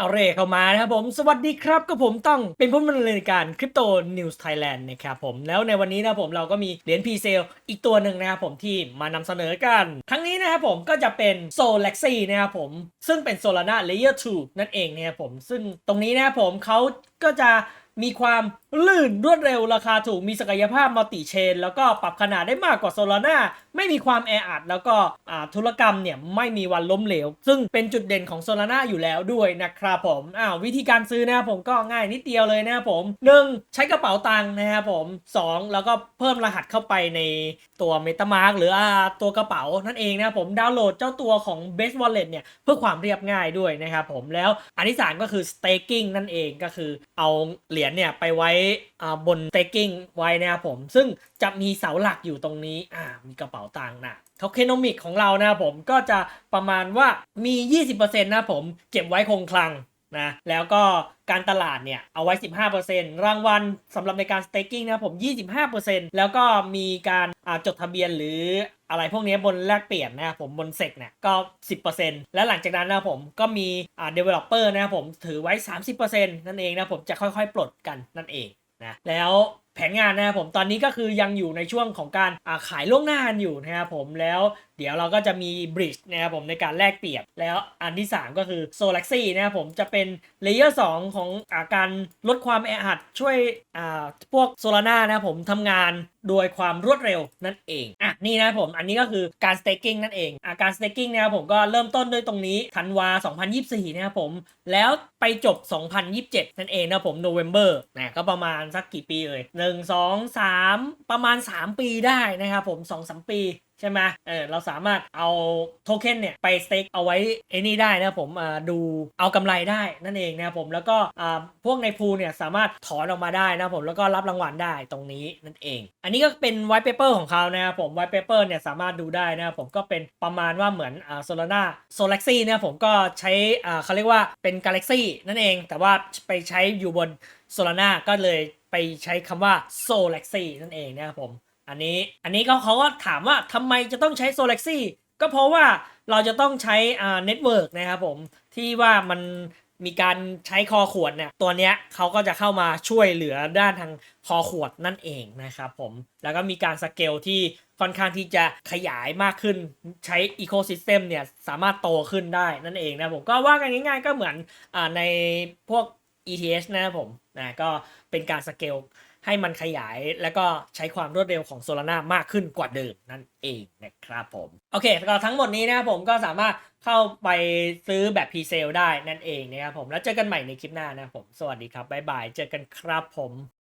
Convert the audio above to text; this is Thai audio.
เอาเรเข้ามานะครับผม สวัสดีครับก็ผมต้องเป็นผู้ดำเนินการคริปโตนิวส์ไทยแลนด์นะครับผมแล้วในวันนี้นะครับผมเราก็มีเหรียญพีเซลอีกตัวหนึ่งนะครับผมที่มานำเสนอกัน ครั้งนี้นะครับผมก็จะเป็นโซล a x y นะครับผม ซึ่งเป็นโซลาร่าเลเยอร์2นั่นเองนะครับผม ซึ่งตรงนี้นะครับผมเขาก็จะ มีความลื่นรวดเร็วราคาถูกมีศักยภาพมัลติเชน แล้วก็ปรับขนาดได้มากกว่า Solana ไม่มีความแออัดแล้วก็ธุรกรรมเนี่ยไม่มีวันล้มเหลว ซึ่งเป็นจุดเด่นของ Solana อยู่แล้วด้วยนะครับผมอ้าววิธีการซื้อนะครับผมก็ง่ายนิดเดียวเลยนะครับผม 1. ใช้กระเป๋าตังค์นะครับผม 2. แล้วก็เพิ่มรหัสเข้าไปในตัว MetaMask หรืออตัวกระเป๋านั่นเองนะครับผมดาวน์โหลดเจ้าตัวของ Best Wallet เนี่ยเพื่อความเรียบง่ายด้วยนะครับผมแล้วอันที่สามก็คือ staking นั่นเองก็คือเอาเหรียญเนี่ยไปไว้บนเตกิ้งไว้นะครับผม ซึ่งจะมีเสาหลักอยู่ตรงนี้อ่ามีกระเป๋าตังค์นะโทเคนอมิกของเรานะครับผมก็จะประมาณว่ามี 20%นะครับผมเก็บไว้คงคลัง นะแล้วก็การตลาดเนี่ยเอาไว้ 15%รางวัลสำหรับในการสเต็กกิ้งนะครับผม 25%แล้วก็มีการาจดทะเบียนหรืออะไรพวกนี้บนแลกเปลี่ยนนะผมบนเซกเนี่ยก็ 10%และหลังจากนั้นนะผมก็มีอ่า developer นะผมถือไว้ 30%นั่นเองนะผมจะค่อยๆ ปลดกันนั่นเอง นะแล้วแผนงานนะครับผมตอนนี้ก็คือยังอยู่ในช่วงของการาขายล่วงหน้านอยู่นะครับผมแล้วเดี๋ยวเราก็จะมีบริดจ์นะครับผมในการแลกเปรียบ แล้วอันที่ 3 ก็คือโซลักซี่นะครับผมจะเป็นเลเยอร์2ของอาการลดความแออัดช่วยอ่าพวกโซลาร่านะครับผมทำงานโดยความรวดเร็วนั่นเอง นี่นะครับผม อันนี้ก็คือการ staking นั่นเองอาการ staking นะครับผมก็เริ่มต้นด้วยตรงนี้ธันวา 2024 นะครับผม แล้วไปจบ 2027 นั่นเองนะครับผม November นะก็ประมาณสักกี่ปีเอ่ย1 2 3 ประมาณ 3 ปีได้นะครับผม 2-3 ปี ใช่ไหมเออเราสามารถเอาโทเค็นเนี่ยไปสเต็กเอาไว้ไอ้นี่ได้นะผมดูเอากำไรได้นั่นเองนะครับผมแล้วก็พวกในพูลเนี่ยสามารถถอนออกมาได้นะผมแล้วก็รับรางวัลได้ตรงนี้นั่นเอง อันนี้ก็เป็นไว t ์เปเปอร์ของเขานะครับผมไว t ์เปเปอร์เนี่ยสามารถดูได้นะครับผมก็เป็นประมาณว่าเหมือนโซลาร่าโซลักซี่เนี่ยผมก็ใช้เขาเรียกว่าเป็นกาแล็กซี่นั่นเอง แต่ว่าไปใช้อยู่บนโซลาร่าก็เลยไปใช้คำว่าโซลักซี่นั่นเองนะครับผม อันนี้อันนี้ก็เขาก็ถามว่าทำไมจะต้องใช้ s o l a x y ก็เพราะว่าเราจะต้องใช้อ่าเน็ตเวิร์กนะครับผมที่ว่ามันมีการใช้คอขวดเนี่ยตัวเนี้ยเขาก็จะเข้ามาช่วยเหลือด้านทางคอขวดนั่นเองนะครับผมแล้วก็มีการสเกลที่ค่อนข้างที่จะขยายมากขึ้นใช้อีโค y ิสเต็มเนี่ยสามารถโตขึ้นได้นั่นเองนะผมก็ว่ากันง่ายๆก็เหมือนอในพวก ETH นะครับผมนะก็เป็นการสเกล ให้มันขยายแล้วก็ใช้ความรวดเร็วของโซลาร่ามากขึ้นกว่าเดิมนั่นเองนะครับผม โอเคก็ทั้งหมดนี้นะครับผมก็สามารถเข้าไปซื้อแบบ p ีเซลได้นั่นเองนะครับผมแล้วเจอกันใหม่ในคลิปหน้านะครับผมสวัสดีครับบ๊ายบายเจอกันครับผม